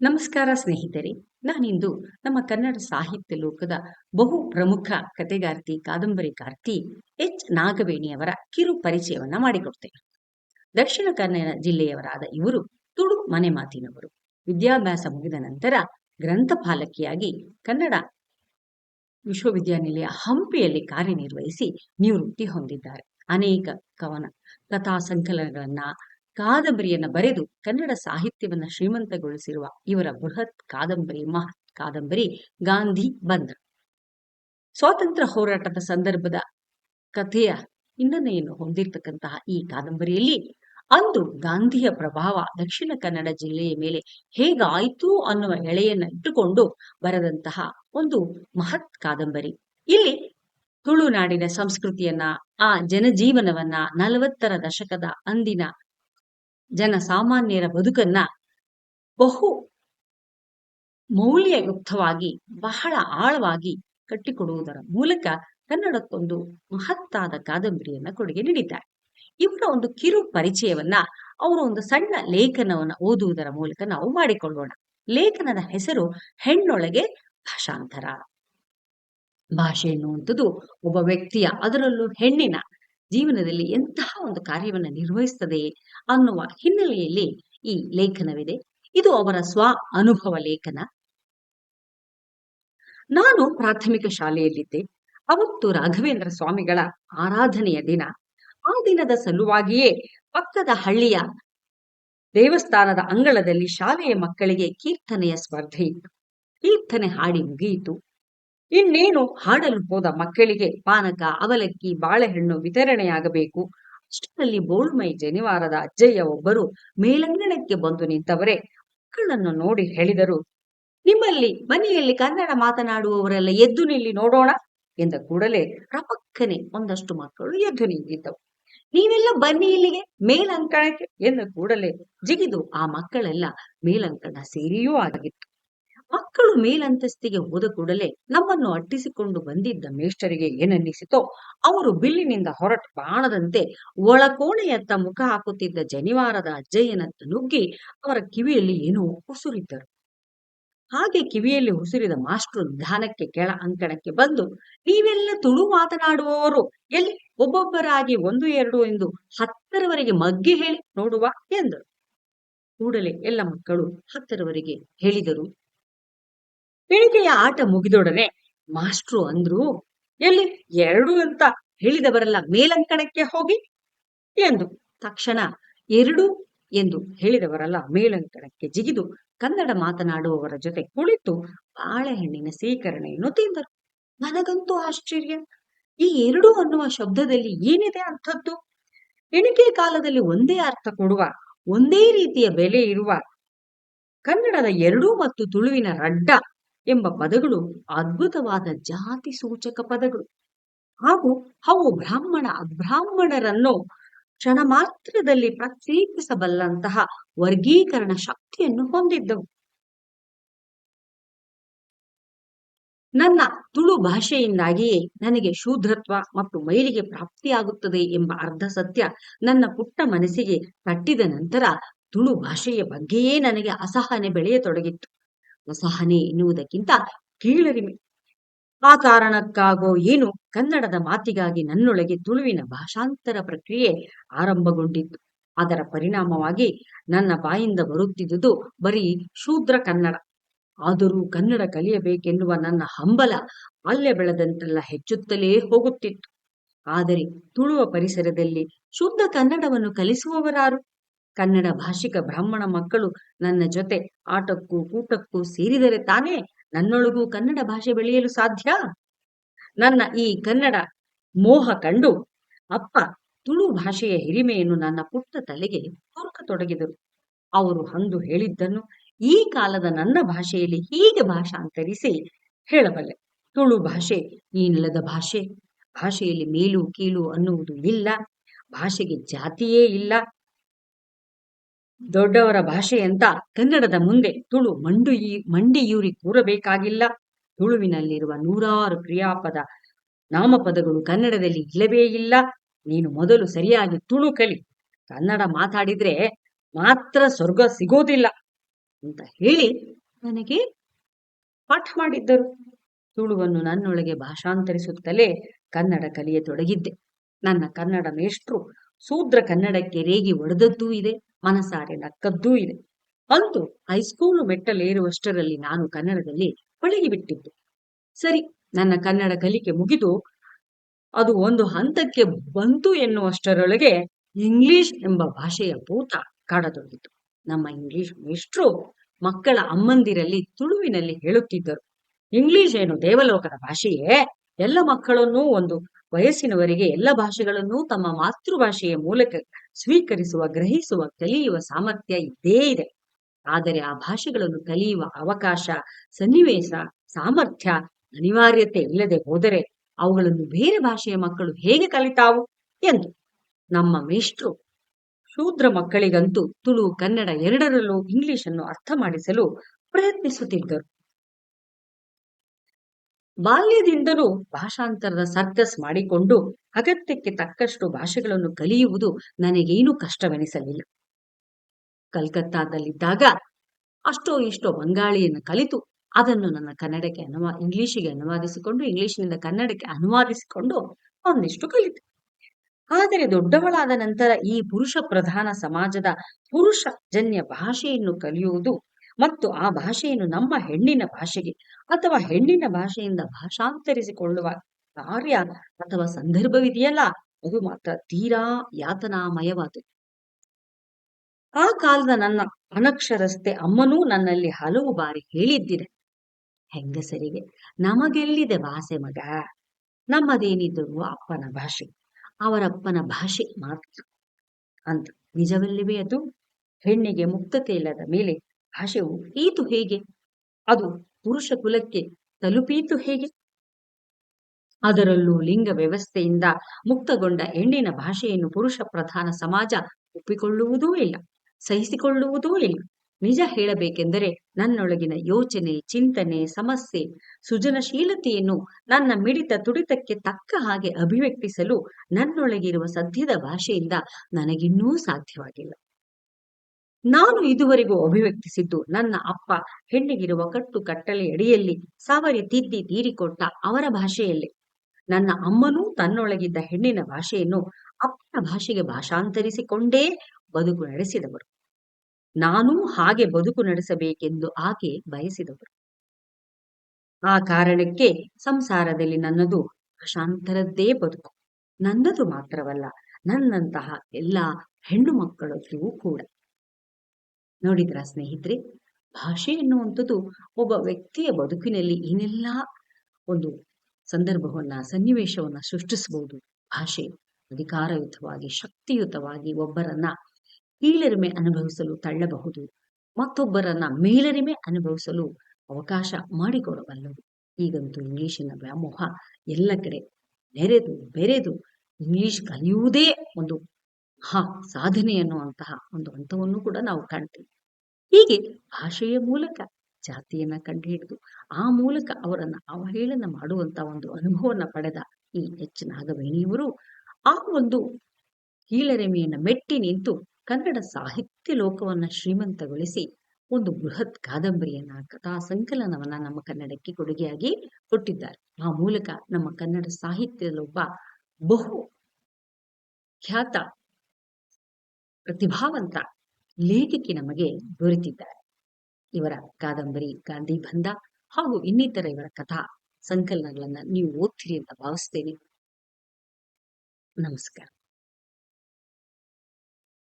ನಮಸ್ಕಾರ ಸ್ನೇಹಿತರೆ. ನಾನಿಂದು ನಮ್ಮ ಕನ್ನಡ ಸಾಹಿತ್ಯ ಲೋಕದ ಬಹು ಪ್ರಮುಖ ಕತೆಗಾರ್ತಿ ಕಾದಂಬರಿಕಾರ್ತಿ ಎಚ್. ನಾಗವೇಣಿಯವರ ಕಿರು ಪರಿಚಯವನ್ನ ಮಾಡಿಕೊಡ್ತೇನೆ. ದಕ್ಷಿಣ ಕನ್ನಡ ಜಿಲ್ಲೆಯವರಾದ ಇವರು ತುಳು ಮನೆ ಮಾತಿನವರು ವಿದ್ಯಾಭ್ಯಾಸ ಮುಗಿದ ನಂತರ ಗ್ರಂಥಪಾಲಕಿಯಾಗಿ ಕನ್ನಡ ವಿಶ್ವವಿದ್ಯಾನಿಲಯ ಹಂಪಿಯಲ್ಲಿ ಕಾರ್ಯನಿರ್ವಹಿಸಿ ನಿವೃತ್ತಿ ಹೊಂದಿದ್ದಾರೆ. ಅನೇಕ ಕವನ, ಕಥಾ ಸಂಕಲನಗಳನ್ನ ಕಾದಂಬರಿಯನ್ನ ಬರೆದು ಕನ್ನಡ ಸಾಹಿತ್ಯವನ್ನ ಶ್ರೀಮಂತಗೊಳಿಸಿರುವ ಇವರ ಬೃಹತ್ ಕಾದಂಬರಿ, ಮಹತ್ ಕಾದಂಬರಿ ಗಾಂಧಿ ಬಂದ ಸ್ವಾತಂತ್ರ್ಯ ಹೋರಾಟದ ಸಂದರ್ಭದ ಕಥೆಯ ಹಿನ್ನೆಲೆಯನ್ನು ಹೊಂದಿರತಕ್ಕಂತಹ ಈ ಕಾದಂಬರಿಯಲ್ಲಿ ಅಂದು ಗಾಂಧಿಯ ಪ್ರಭಾವ ದಕ್ಷಿಣ ಕನ್ನಡ ಜಿಲ್ಲೆಯ ಮೇಲೆ ಹೇಗಾಯಿತು ಅನ್ನುವ ಎಳೆಯನ್ನ ಇಟ್ಟುಕೊಂಡು ಬರೆದಂತಹ ಒಂದು ಮಹತ್ ಕಾದಂಬರಿ. ಇಲ್ಲಿ ತುಳುನಾಡಿನ ಸಂಸ್ಕೃತಿಯನ್ನ, ಆ ಜನಜೀವನವನ್ನ ನಲವತ್ತರ ದಶಕದ ಅಂದಿನ ಜನಸಾಮಾನ್ಯರ ಬದುಕನ್ನ ಬಹು ಮೌಲ್ಯಯುಕ್ತವಾಗಿ, ಬಹಳ ಆಳವಾಗಿ ಕಟ್ಟಿಕೊಡುವುದರ ಮೂಲಕ ಕನ್ನಡಕ್ಕೊಂದು ಮಹತ್ತಾದ ಕಾದಂಬರಿಯನ್ನ ಕೊಡುಗೆ ನೀಡಿದ್ದಾರೆ. ಇವರ ಒಂದು ಕಿರು ಪರಿಚಯವನ್ನ ಅವರ ಒಂದು ಸಣ್ಣ ಲೇಖನವನ್ನ ಓದುವುದರ ಮೂಲಕ ನಾವು ಮಾಡಿಕೊಳ್ಳೋಣ. ಲೇಖನದ ಹೆಸರು ಹೆಣ್ಣೊಳಗೆ ಭಾಷಾಂತರ. ಭಾಷೆ ಎನ್ನುವಂಥದ್ದು ಒಬ್ಬ ವ್ಯಕ್ತಿಯ ಅದರಲ್ಲೂ ಹೆಣ್ಣಿನ ಜೀವನದಲ್ಲಿ ಎಂತಹ ಒಂದು ಕಾರ್ಯವನ್ನು ನಿರ್ವಹಿಸ್ತದೆ ಅನ್ನುವ ಹಿನ್ನೆಲೆಯಲ್ಲಿ ಈ ಲೇಖನವಿದೆ. ಇದು ಅವರ ಸ್ವ ಅನುಭವ ಲೇಖನ. ನಾನು ಪ್ರಾಥಮಿಕ ಶಾಲೆಯಲ್ಲಿದ್ದೆ. ಅವತ್ತು ರಾಘವೇಂದ್ರ ಸ್ವಾಮಿಗಳ ಆರಾಧನೆಯ ದಿನ. ಆ ದಿನದ ಸಲುವಾಗಿಯೇ ಪಕ್ಕದ ಹಳ್ಳಿಯ ದೇವಸ್ಥಾನದ ಅಂಗಳದಲ್ಲಿ ಶಾಲೆಯ ಮಕ್ಕಳಿಗೆ ಕೀರ್ತನೆಯ ಸ್ಪರ್ಧೆ ಇತ್ತು. ಕೀರ್ತನೆ ಹಾಡಿ ಮುಗಿಯಿತು. ಇನ್ನೇನು ಹಾಡಲು ಹೋದ ಮಕ್ಕಳಿಗೆ ಪಾನಕ, ಅವಲಕ್ಕಿ, ಬಾಳೆಹಣ್ಣು ವಿತರಣೆಯಾಗಬೇಕು. ಅಷ್ಟರಲ್ಲಿ ಬೋಳ್ಮೈ ಜನಿವಾರದ ಅಜ್ಜಯ್ಯ ಒಬ್ಬರು ಮೇಲಂಗಣಕ್ಕೆ ಬಂದು ನಿಂತವರೇ ಮಕ್ಕಳನ್ನು ನೋಡಿ ಹೇಳಿದರು, ನಿಮ್ಮಲ್ಲಿ ಮನೆಯಲ್ಲಿ ಕನ್ನಡ ಮಾತನಾಡುವವರೆಲ್ಲ ಎದ್ದು ನಿಲ್ಲಿ ನೋಡೋಣ ಎಂದ ಕೂಡಲೇ ರಪಕ್ಕನೆ ಒಂದಷ್ಟು ಮಕ್ಕಳು ಎದ್ದು ನಿಂತಿದ್ದವು. ನೀವೆಲ್ಲ ಬನ್ನಿ ಇಲ್ಲಿಗೆ, ಮೇಲಂಕಣಕ್ಕೆ ಎಂದ ಕೂಡಲೇ ಜಿಗಿದು ಆ ಮಕ್ಕಳೆಲ್ಲ ಮೇಲಂಕಣ ಸೇರಿಯೂ ಆಗಿತ್ತು. ಮೇಲಂತಸ್ತಿಗೆ ಹೋದ ಕೂಡಲೇ ನಮ್ಮನ್ನು ಅಟ್ಟಿಸಿಕೊಂಡು ಬಂದಿದ್ದ ಮೇಷ್ಟರಿಗೆ ಏನನ್ನಿಸಿತೋ ಅವರು ಬಿಲ್ಲಿನಿಂದ ಹೊರಟ ಬಾಣದಂತೆ ಒಳಕೋಣೆಯತ್ತ ಮುಖ ಹಾಕುತ್ತಿದ್ದ ಜನಿವಾರದ ಅಜ್ಜಯ್ಯನತ್ತ ನುಗ್ಗಿ ಅವರ ಕಿವಿಯಲ್ಲಿ ಏನೋ ಉಸುರಿದ್ದರು. ಹಾಗೆ ಕಿವಿಯಲ್ಲಿ ಉಸಿರಿದ ಮಾಸ್ಟರ್ ಧ್ಯಾನಕ್ಕೆ ಕೆಳ ಅಂಕಣಕ್ಕೆ ಬಂದು, ನೀವೆಲ್ಲ ತುಳು ಮಾತನಾಡುವವರು, ಎಲ್ಲಿ ಒಬ್ಬೊಬ್ಬರಾಗಿ ಒಂದು, ಎರಡು ಎಂದು ಹತ್ತರವರೆಗೆ ಮಗ್ಗಿ ಹೇಳಿ ನೋಡುವ ಎಂದರು. ಕೂಡಲೇ ಎಲ್ಲ ಮಕ್ಕಳು ಹತ್ತರವರೆಗೆ ಹೇಳಿದರು. ಬೆಳಿಗ್ಗೆಯ ಆಟ ಮುಗಿದೊಡನೆ ಮಾಸ್ಟ್ರು ಅಂದ್ರು, ಎಲ್ಲಿ ಎರಡು ಅಂತ ಹೇಳಿದವರೆಲ್ಲ ಮೇಲಂಕಣಕ್ಕೆ ಹೋಗಿ? ಎಂದು ತಕ್ಷಣ ಎರಡು ಎಂದು ಹೇಳಿದವರೆಲ್ಲ ಮೇಲಂಕಣಕ್ಕೆ ಜಿಗಿದು ಕನ್ನಡ ಮಾತನಾಡುವವರ ಜೊತೆ ಕುಳಿತು ಬಾಳೆಹಣ್ಣಿನ ಸ್ವೀಕರಣೆಯನ್ನು ತಿಂದರು. ನನಗಂತೂ ಆಶ್ಚರ್ಯ. ಈ ಎರಡು ಅನ್ನುವ ಶಬ್ದದಲ್ಲಿ ಏನಿದೆ ಅಂಥದ್ದು? ಎಣಿಕೆ ಕಾಲದಲ್ಲಿ ಒಂದೇ ಅರ್ಥ ಕೊಡುವ, ಒಂದೇ ರೀತಿಯ ಬೆಲೆ ಇರುವ ಕನ್ನಡದ ಎರಡು ಮತ್ತು ತುಳುವಿನ ರಡ್ಡ ಎಂಬ ಪದಗಳು ಅದ್ಭುತವಾದ ಜಾತಿ ಸೂಚಕ ಪದಗಳು. ಹಾಗೂ ಅವು ಬ್ರಾಹ್ಮಣ ಅಬ್ರಾಹ್ಮಣರನ್ನು ಕ್ಷಣ ಮಾತ್ರದಲ್ಲಿ ಪ್ರತ್ಯೇಕಿಸಬಲ್ಲಂತಹ ವರ್ಗೀಕರಣ ಶಕ್ತಿಯನ್ನು ಹೊಂದಿದ್ದವು. ನನ್ನ ತುಳು ಭಾಷೆಯಿಂದಾಗಿಯೇ ನನಗೆ ಶೂದ್ರತ್ವ ಮತ್ತು ಮೈಲಿಗೆ ಪ್ರಾಪ್ತಿಯಾಗುತ್ತದೆ ಎಂಬ ಅರ್ಧ ಸತ್ಯ ನನ್ನ ಪುಟ್ಟ ಮನಸ್ಸಿಗೆ ಕಟ್ಟಿದ ನಂತರ ತುಳು ಭಾಷೆಯ ಬಗ್ಗೆಯೇ ನನಗೆ ಅಸಹನೆ ಬೆಳೆಯತೊಡಗಿತ್ತು. ಅಸಹನೆ ಎನ್ನುವುದಕ್ಕಿಂತ ಕೀಳರಿಮೆ. ಆ ಕಾರಣಕ್ಕಾಗೋ ಏನು ಕನ್ನಡದ ಮಾತಿಗಾಗಿ ನನ್ನೊಳಗೆ ತುಳುವಿನ ಭಾಷಾಂತರ ಪ್ರಕ್ರಿಯೆ ಆರಂಭಗೊಂಡಿತ್ತು. ಅದರ ಪರಿಣಾಮವಾಗಿ ನನ್ನ ಬಾಯಿಂದ ಬರುತ್ತಿದ್ದುದು ಬರೀ ಶೂದ್ರ ಕನ್ನಡ. ಆದರೂ ಕನ್ನಡ ಕಲಿಯಬೇಕೆನ್ನುವ ನನ್ನ ಹಂಬಲ ಅಲ್ಲೇ ಬೆಳೆದಂತೆಲ್ಲ ಹೆಚ್ಚುತ್ತಲೇ ಹೋಗುತ್ತಿತ್ತು. ಆದರೆ ತುಳುವ ಪರಿಸರದಲ್ಲಿ ಶುದ್ಧ ಕನ್ನಡವನ್ನು ಕಲಿಸುವವರಾರು? ಕನ್ನಡ ಭಾಷಿಕ ಬ್ರಾಹ್ಮಣ ಮಕ್ಕಳು ನನ್ನ ಜೊತೆ ಆಟಕ್ಕೂ ಕೂಟಕ್ಕೂ ಸೇರಿದರೆ ತಾನೇ ನನ್ನೊಳಗೂ ಕನ್ನಡ ಭಾಷೆ ಬೆಳೆಯಲು ಸಾಧ್ಯ? ನನ್ನ ಈ ಕನ್ನಡ ಮೋಹ ಕಂಡು ಅಪ್ಪ ತುಳು ಭಾಷೆಯ ಹಿರಿಮೆಯನ್ನು ನನ್ನ ಪುಟ್ಟ ತಲೆಗೆ ತೊಡಗಿದರು ಅವರು ಅಂದು ಹೇಳಿದ್ದನ್ನು ಈ ಕಾಲದ ನನ್ನ ಭಾಷೆಯಲ್ಲಿ ಹೀಗೆ ಭಾಷಾಂತರಿಸಿ ಹೇಳಬಲ್ಲೆ. ತುಳು ಭಾಷೆ ಈ ನೆಲದ ಭಾಷೆ. ಭಾಷೆಯಲ್ಲಿ ಮೇಲು ಕೀಳು ಅನ್ನುವುದು ಇಲ್ಲ. ಭಾಷೆಗೆ ಜಾತಿಯೇ ಇಲ್ಲ. ದೊಡ್ಡವರ ಭಾಷೆಯಂತ ಕನ್ನಡದ ಮುಂದೆ ತುಳು ಮಂಡು ಮಂಡಿಯೂರಿ ಕೂರಬೇಕಾಗಿಲ್ಲ. ತುಳುವಿನಲ್ಲಿರುವ ನೂರಾರು ಕ್ರಿಯಾಪದ ನಾಮಪದಗಳು ಕನ್ನಡದಲ್ಲಿ ಇಲ್ಲವೇ ಇಲ್ಲ. ನೀನು ಮೊದಲು ಸರಿಯಾಗಿ ತುಳು ಕಲಿ. ಕನ್ನಡ ಮಾತಾಡಿದ್ರೆ ಮಾತ್ರ ಸ್ವರ್ಗ ಸಿಗೋದಿಲ್ಲ ಅಂತ ಹೇಳಿ ನನಗೆ ಪಾಠ ಮಾಡಿದ್ದರು. ತುಳುವನ್ನು ನನ್ನೊಳಗೆ ಭಾಷಾಂತರಿಸುತ್ತಲೇ ಕನ್ನಡ ಕಲಿಯತೊಡಗಿದ್ದೆ. ನನ್ನ ಕನ್ನಡ ಮೇಷ್ಟ್ರು ಶೂದ್ರ ಕನ್ನಡಕ್ಕೆ ರೇಗಿ ಒಡೆದದ್ದೂ ಇದೆ. ಮನಸಾರೆ ಕದ್ದೂ ಇದೆ. ಅಂತೂ ಹೈಸ್ಕೂಲು ಮೆಟ್ಟಲೇರುವಷ್ಟರಲ್ಲಿ ನಾನು ಕನ್ನಡದಲ್ಲಿ ಪಳಗಿಬಿಟ್ಟಿದ್ದೆ ಸರಿ, ನನ್ನ ಕನ್ನಡ ಕಲಿಕೆ ಮುಗಿದು ಅದು ಒಂದು ಹಂತಕ್ಕೆ ಬಂತು ಎನ್ನುವಷ್ಟರೊಳಗೆ ಇಂಗ್ಲಿಷ್ ಎಂಬ ಭಾಷೆಯ ಭೂತ ಕಾಡತೊಡಗಿತು. ನಮ್ಮ ಇಂಗ್ಲಿಷ್ ಮೇಷ್ಟ್ರು ಮಕ್ಕಳ ಅಮ್ಮಂದಿರಲ್ಲಿ ತುಳುವಿನಲ್ಲಿ ಹೇಳುತ್ತಿದ್ದರು. ಇಂಗ್ಲಿಷ್ ಏನು ದೇವಲೋಕದ ಭಾಷೆಯೇ? ಎಲ್ಲ ಮಕ್ಕಳನ್ನೂ ಒಂದು ವಯಸ್ಸಿನವರೆಗೆ ಎಲ್ಲ ಭಾಷೆಗಳನ್ನೂ ತಮ್ಮ ಮಾತೃಭಾಷೆಯ ಮೂಲಕ ಸ್ವೀಕರಿಸುವ, ಗ್ರಹಿಸುವ, ಕಲಿಯುವ ಸಾಮರ್ಥ್ಯ ಇದ್ದೇ ಇದೆ. ಆದರೆ ಆ ಭಾಷೆಗಳನ್ನು ಕಲಿಯುವ ಅವಕಾಶ, ಸನ್ನಿವೇಶ, ಸಾಮರ್ಥ್ಯ, ಅನಿವಾರ್ಯತೆ ಇಲ್ಲದೆ ಹೋದರೆ ಅವುಗಳನ್ನು ಬೇರೆ ಭಾಷೆಯ ಮಕ್ಕಳು ಹೇಗೆ ಕಲಿತಾವು ಎಂದು ನಮ್ಮ ಮೇಷ್ಟ್ರು ಶೂದ್ರ ಮಕ್ಕಳಿಗಂತೂ ತುಳು, ಕನ್ನಡ ಎರಡರಲ್ಲೂ ಇಂಗ್ಲಿಶನ್ನು ಅರ್ಥ ಮಾಡಿಸಲು ಪ್ರಯತ್ನಿಸುತ್ತಿದ್ದರು. ಬಾಲ್ಯದಿಂದಲೂ ಭಾಷಾಂತರದ ಸರ್ಕಸ್ ಮಾಡಿಕೊಂಡು ಅಗತ್ಯಕ್ಕೆ ತಕ್ಕಷ್ಟು ಭಾಷೆಗಳನ್ನು ಕಲಿಯುವುದು ನನಗೇನು ಕಷ್ಟವೆನಿಸಲಿಲ್ಲ. ಕಲ್ಕತ್ತಾದಲ್ಲಿದ್ದಾಗ ಅಷ್ಟೋ ಇಷ್ಟೋ ಬಂಗಾಳಿಯನ್ನು ಕಲಿತು ಅದನ್ನು ನನ್ನ ಕನ್ನಡಕ್ಕೆ ಅನುವಾ, ಇಂಗ್ಲಿಷಿಗೆ ಅನುವಾದಿಸಿಕೊಂಡು, ಇಂಗ್ಲಿಷ್ನಿಂದ ಕನ್ನಡಕ್ಕೆ ಅನುವಾದಿಸಿಕೊಂಡು ಒಂದಿಷ್ಟು ಕಲಿತು. ಆದರೆ ದೊಡ್ಡವಳಾದ ನಂತರ ಈ ಪುರುಷ ಪ್ರಧಾನ ಸಮಾಜದ ಪುರುಷ ಜನ್ಯ ಭಾಷೆಯನ್ನು ಕಲಿಯುವುದು ಮತ್ತು ಆ ಭಾಷೆಯನ್ನು ನಮ್ಮ ಹೆಣ್ಣಿನ ಭಾಷೆಗೆ ಅಥವಾ ಹೆಣ್ಣಿನ ಭಾಷೆಯಿಂದ ಭಾಷಾಂತರಿಸಿಕೊಳ್ಳುವ ಕಾರ್ಯ ಅಥವಾ ಸಂದರ್ಭವಿದೆಯಲ್ಲ, ಅದು ಮಾತ್ರ ತೀರಾ ಯಾತನಾಮಯವಾದು ಆ ಕಾಲದ ನನ್ನ ಅನಕ್ಷರಸ್ತೆ ಅಮ್ಮನೂ ನನ್ನಲ್ಲಿ ಹಲವು ಬಾರಿ ಹೇಳಿದ್ದಿದೆ, ಹೆಂಗಸರಿಗೆ ನಮಗೆಲ್ಲಿದೆ ಭಾಷೆ ಮಗ? ನಮ್ಮದೇನಿದ್ದರೂ ಅಪ್ಪನ ಭಾಷೆ, ಅವರಪ್ಪನ ಭಾಷೆ ಮಾತ್ರ ಅಂತ ನಿಜವಲ್ಲವೇ ಅದು? ಹೆಣ್ಣಿಗೆ ಮುಕ್ತತೆ ಇಲ್ಲದ ಮೇಲೆ ಭಾಷೆಯು ಈತು ಹೇಗೆ? ಅದು ಪುರುಷ ಕುಲಕ್ಕೆ ತಲುಪೀತು ಹೇಗೆ? ಅದರಲ್ಲೂ ಲಿಂಗ ವ್ಯವಸ್ಥೆಯಿಂದ ಮುಕ್ತಗೊಂಡ ಹೆಣ್ಣಿನ ಭಾಷೆಯನ್ನು ಪುರುಷ ಪ್ರಧಾನ ಸಮಾಜ ಒಪ್ಪಿಕೊಳ್ಳುವುದೂ ಇಲ್ಲ, ಸಹಿಸಿಕೊಳ್ಳುವುದೂ ಇಲ್ಲ. ನಿಜ ಹೇಳಬೇಕೆಂದರೆ ನನ್ನೊಳಗಿನ ಯೋಚನೆ, ಚಿಂತನೆ, ಸಮಸ್ಯೆ, ಸೃಜನಶೀಲತೆಯನ್ನು ನನ್ನ ಮಿಡಿತ ತುಡಿತಕ್ಕೆ ತಕ್ಕ ಹಾಗೆ ಅಭಿವ್ಯಕ್ತಿಸಲು ನನ್ನೊಳಗಿರುವ ಸದ್ಯದ ಭಾಷೆಯಿಂದ ನನಗಿನ್ನೂ ಸಾಧ್ಯವಾಗಿಲ್ಲ. ನಾನು ಇದುವರೆಗೂ ಅಭಿವ್ಯಕ್ತಿಸಿದ್ದು ನನ್ನ ಅಪ್ಪ ಹೆಣ್ಣಿಗಿರುವ ಕಟ್ಟು ಕಟ್ಟಲೆ ಅಡಿಯಲ್ಲಿ ಸಾವರಿ ತಿದ್ದಿ ತೀರಿಕೊಟ್ಟ ಅವರ ಭಾಷೆಯಲ್ಲೇ. ನನ್ನ ಅಮ್ಮನೂ ತನ್ನೊಳಗಿದ್ದ ಹೆಣ್ಣಿನ ಭಾಷೆಯನ್ನು ಅಪ್ಪನ ಭಾಷೆಗೆ ಭಾಷಾಂತರಿಸಿಕೊಂಡೇ ಬದುಕು ನಡೆಸಿದವರು. ನಾನೂ ಹಾಗೆ ಬದುಕು ನಡೆಸಬೇಕೆಂದು ಆಕೆ ಬಯಸಿದವರು. ಆ ಕಾರಣಕ್ಕೆ ಸಂಸಾರದಲ್ಲಿ ನನ್ನದು ಭಾಷಾಂತರದ್ದೇ ಬದುಕು. ನನ್ನದು ಮಾತ್ರವಲ್ಲ, ನನ್ನಂತಹ ಎಲ್ಲ ಹೆಣ್ಣು ಮಕ್ಕಳದ್ದು ಕೂಡ. ನೋಡಿದ್ರ ಸ್ನೇಹಿತರೆ? ಭಾಷೆ ಎನ್ನುವಂಥದ್ದು ಒಬ್ಬ ವ್ಯಕ್ತಿಯ ಬದುಕಿನಲ್ಲಿ ಏನೆಲ್ಲ ಒಂದು ಸಂದರ್ಭವನ್ನ, ಸನ್ನಿವೇಶವನ್ನ ಸೃಷ್ಟಿಸಬಹುದು ಭಾಷೆ ಅಧಿಕಾರಯುತವಾಗಿ, ಶಕ್ತಿಯುತವಾಗಿ ಒಬ್ಬರನ್ನ ಕೀಳರಿಮೆ ಅನುಭವಿಸಲು ತಳ್ಳಬಹುದು. ಮತ್ತೊಬ್ಬರನ್ನ ಮೇಲರಿಮೆ ಅನುಭವಿಸಲು ಅವಕಾಶ ಮಾಡಿಕೊಡಬಲ್ಲದು. ಈಗಂತೂ ಇಂಗ್ಲಿಶಿನ ವ್ಯಾಮೋಹ ಎಲ್ಲ ಕಡೆ ನೆರೆದು, ಬೆರೆದು ಇಂಗ್ಲಿಷ್ ಕಲಿಯುವುದೇ ಒಂದು ಹಾ, ಸಾಧನೆ ಅನ್ನುವಂತಹ ಒಂದು ಹಂತವನ್ನು ಕೂಡ ನಾವು ಕಾಣ್ತೀವಿ. ಹೀಗೆ ಭಾಷೆಯ ಮೂಲಕ, ಜಾತಿಯನ್ನ ಕಂಡುಹಿಡಿದು ಆ ಮೂಲಕ ಅವರನ್ನ ಅವಹೇಳನ ಮಾಡುವಂತ ಒಂದು ಅನುಭವವನ್ನ ಪಡೆದ ಈ ಎಚ್ ನಾಗವೇಣಿಯವರು, ಆ ಒಂದು ಕೀಳರಿಮೆಯನ್ನ ಮೆಟ್ಟಿ ನಿಂತು ಕನ್ನಡ ಸಾಹಿತ್ಯ ಲೋಕವನ್ನ ಶ್ರೀಮಂತಗೊಳಿಸಿ ಒಂದು ಬೃಹತ್ ಕಾದಂಬರಿಯನ್ನ, ಕಥಾ ಸಂಕಲನವನ್ನ ನಮ್ಮ ಕನ್ನಡಕ್ಕೆ ಕೊಡುಗೆಯಾಗಿ ಕೊಟ್ಟಿದ್ದಾರೆ. ಆ ಮೂಲಕ ನಮ್ಮ ಕನ್ನಡ ಸಾಹಿತ್ಯದಲ್ಲೊಬ್ಬ ಬಹು ಖ್ಯಾತ ಪ್ರತಿಭಾವಂತ ಲೇಖಕಿ ನಮಗೆ ದೊರೆತಿದ್ದಾರೆ. ಇವರ ಕಾದಂಬರಿ, ಗಾಂಧಿ ಬಂಧ ಹಾಗೂ ಇನ್ನಿತರ ಇವರ ಕಥಾ ಸಂಕಲನಗಳನ್ನ ನೀವು ಓದ್ತೀರಿ ಅಂತ ಭಾವಿಸ್ತೇನೆ. ನಮಸ್ಕಾರ.